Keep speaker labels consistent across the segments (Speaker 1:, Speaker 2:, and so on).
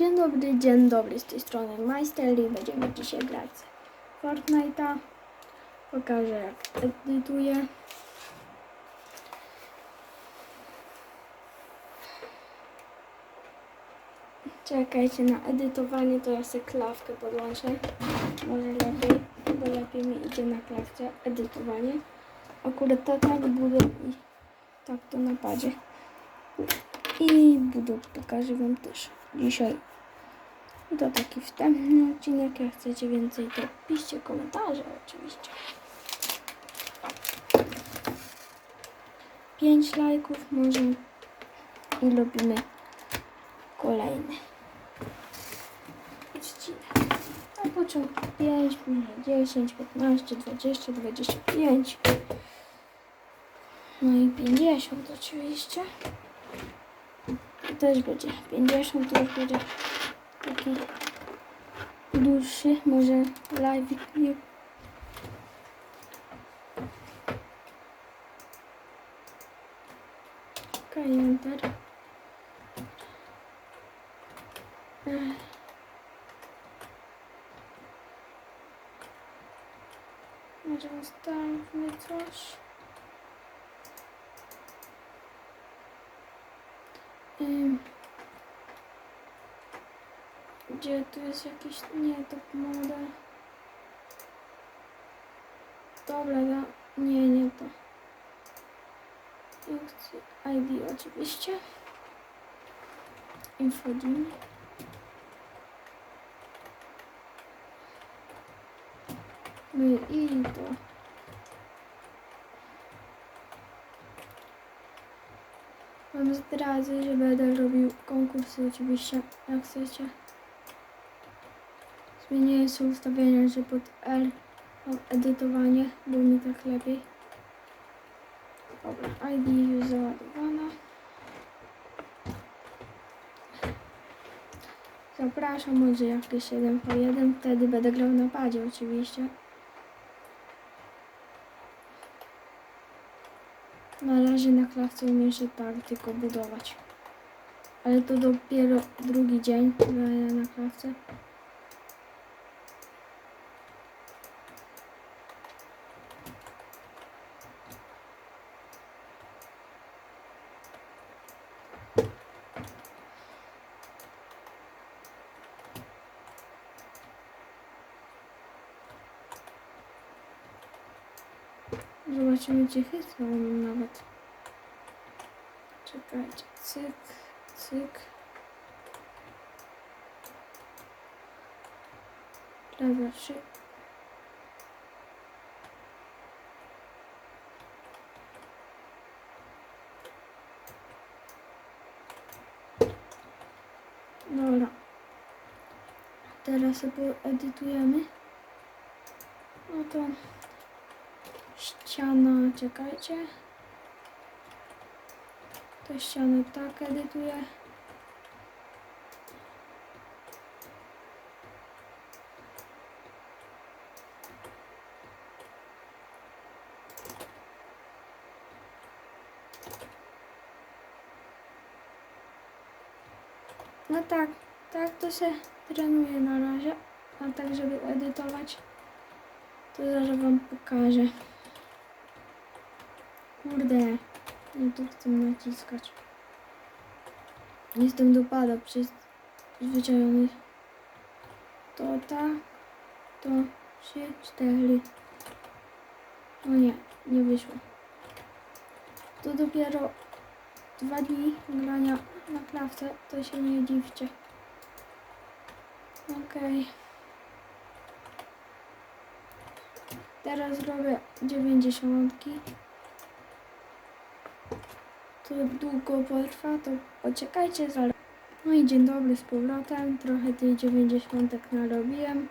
Speaker 1: Dzień dobry, dzień dobry, z tej strony Majster i będziemy dzisiaj grać Fortnite'a. Pokażę jak edytuję. Czekajcie na edytowanie, to ja sobie klawkę podłączę. Może lepiej, bo lepiej mi idzie na klawce edytowanie. Akurat to tak budę i tak to napadzie. I budę pokażę wam też dzisiaj. To taki wstępny odcinek. Jak chcecie więcej, to piszcie komentarze oczywiście. 5 lajków może i robimy kolejny odcinek. Na początku 5, później 10, 15, 20, 25. No i 50 oczywiście. Też będzie 50, to już będzie taki dłuższy, może live nie Okej, enter. Ech. Może ustawmy coś. Ym. Gdzie tu jest jakiś... Nie, to model. Dobra, da... nie, nie to. ID oczywiście. I wchodzimy. No i to. Wam zdradzę, że będę robił konkursy oczywiście, jak chcecie. Zmieniłem sobie ustawienia, że pod L mam edytowanie, bo mi tak lepiej. Dobra, ID już załadowana. Zapraszam może jakieś 1 po 1, wtedy będę grał na padzie oczywiście. Na razie na klatce umiem się tak tylko budować. Ale to dopiero drugi dzień na klatce. Zobaczymy, gdzie mam nawet. Czekajcie, cyk, cyk. Dobra, trzy. Dobra. Teraz sobie edytujemy. No to ściana, czekajcie. To ścianę tak edytuję. No tak, tak to się trenuje na razie. A tak, żeby edytować, to zaraz wam pokażę. Kurde, nie tu chcę naciskać. Jestem dopada przyzwyczajony. To tak, to trzy, cztery. O nie, nie wyszło. To dopiero dwa dni grania na krawce, to się nie dziwcie. Okej. Teraz robię dziewięćdziesiątki to długo potrwa, to poczekajcie zaraz. No i dzień dobry z powrotem. Trochę tych 90 narobiłem.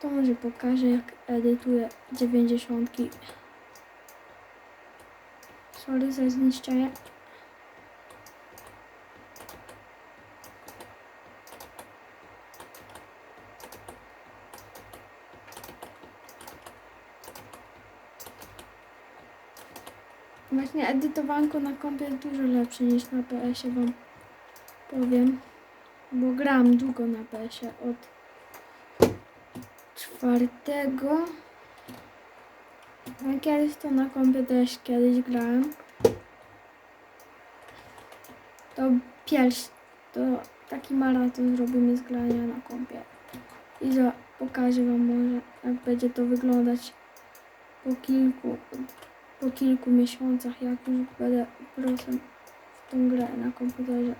Speaker 1: To może pokażę jak edytuję 90. Sorry za zniszczenie. Właśnie edytowanko na kompie dużo lepsze niż na PS-ie wam powiem. bo gram długo na PS-ie od czwartego. A kiedyś to na kompie też kiedyś grałem. To pierwszy, to taki maraton zrobimy z grania na kompie. I za, pokażę wam może, jak będzie to wyglądać po kilku, po kilku miesiącach, jak już będę prosem w tą grę na komputerze.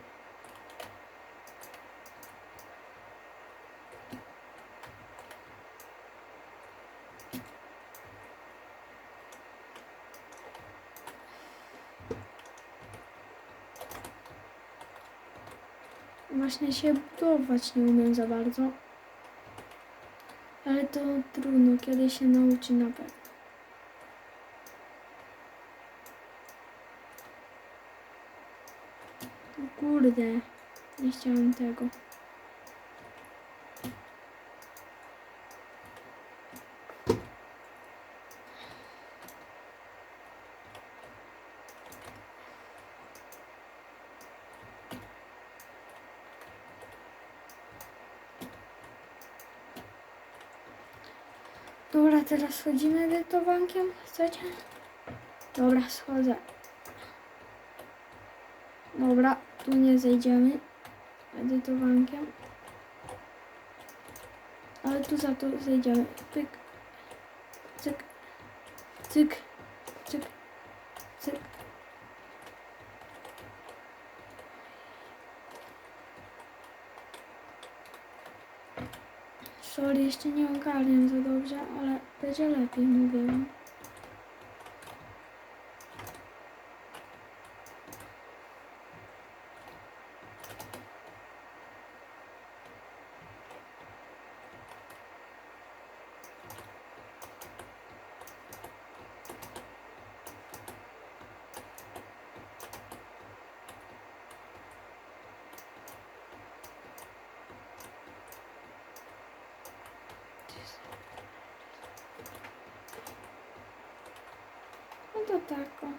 Speaker 1: Właśnie się budować nie umiem za bardzo. Ale to trudno, kiedy się nauczy na pewno. O Kurde, nie chciałem tego. Dobra, teraz schodzimy edytowankiem. Chcecie? Dobra, schodzę. Dobra, tu nie zejdziemy edytowankiem. Ale tu za to zejdziemy. Pyk. Cyk. Cyk. Cyk. Cyk. Sorry, jeszcze nie ogarniam za dobrze, ale będzie lepiej, mówię wam. No to tak.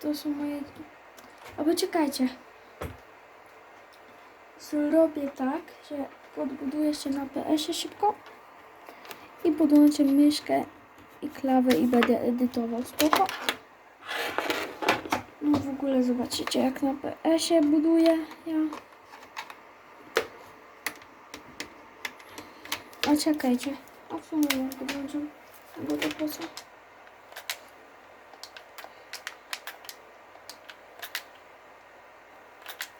Speaker 1: To są moje... Albo czekajcie. Zrobię tak, że podbuduję się na PS-ie szybko i podłączę myszkę i klawę i będę edytował. Spoko. No w ogóle zobaczycie jak na PS-ie buduję ja. A czekajcie. A w sumie ja podłączę. Bo to po co?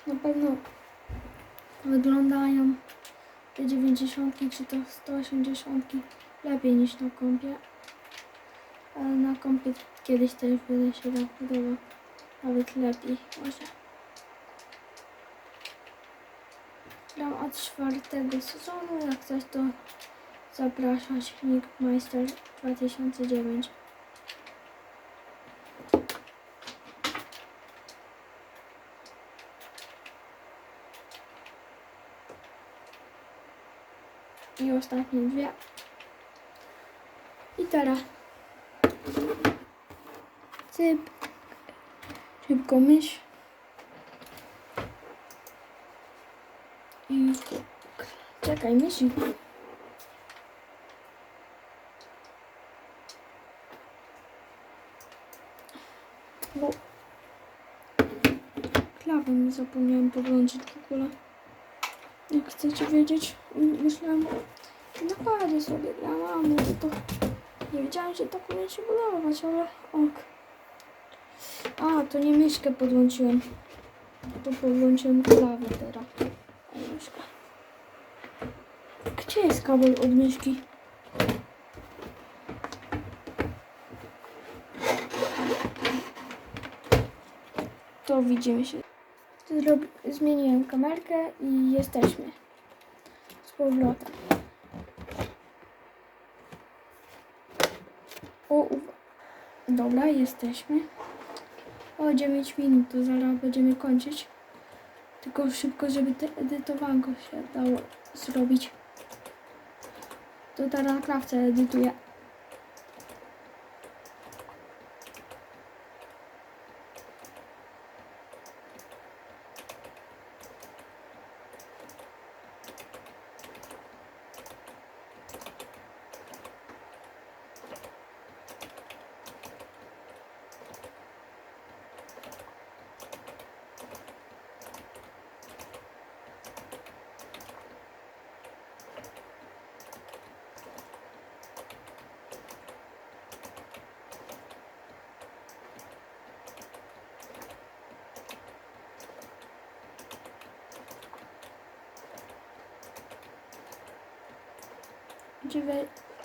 Speaker 1: Na pewno wyglądają te 90 czy to 180 lepiej niż na kompie. Ale na kompie kiedyś też będę się tak budował. Nawet lepiej może. Gram od czwartego sezonu, jak coś to zapraszam silnik Meister 2009. I ostatnie dwie. I teraz cyp, szybko mysz i czekaj, i bo klawę mi zapomniałem podłączyć w ogóle. Jak chcecie wiedzieć, myślałem, że nakładzie sobie dla mamy, to, to nie wiedziałem, że tak umie się budować, ale ok. A, to nie myszkę podłączyłem. To podłączyłem klawę teraz. Gdzie jest kabel od myszki? To widzimy się. Zrob... Zmieniłem kamerkę i jesteśmy. Z powrotem. O. Dobra, jesteśmy. O, 9 minut, to zaraz będziemy kończyć. Tylko szybko, żeby te edytowanko się dało zrobić. To teraz krawce edytuję.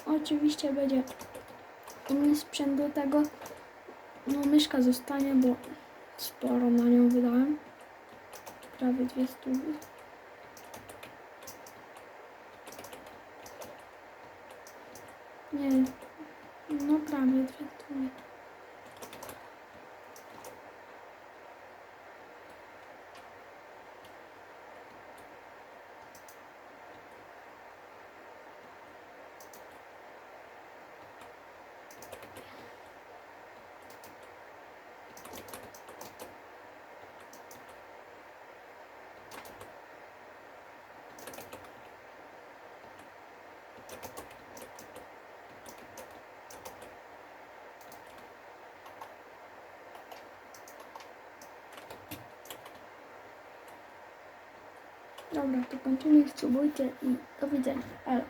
Speaker 1: Oczywiście będzie inny sprzęt do tego. No myszka zostanie, bo sporo na nią wydałem. Prawie dwie stówy. Nie, no prawie dwie stówy. Dobra, to kończymy, subujcie i do widzenia. Elo.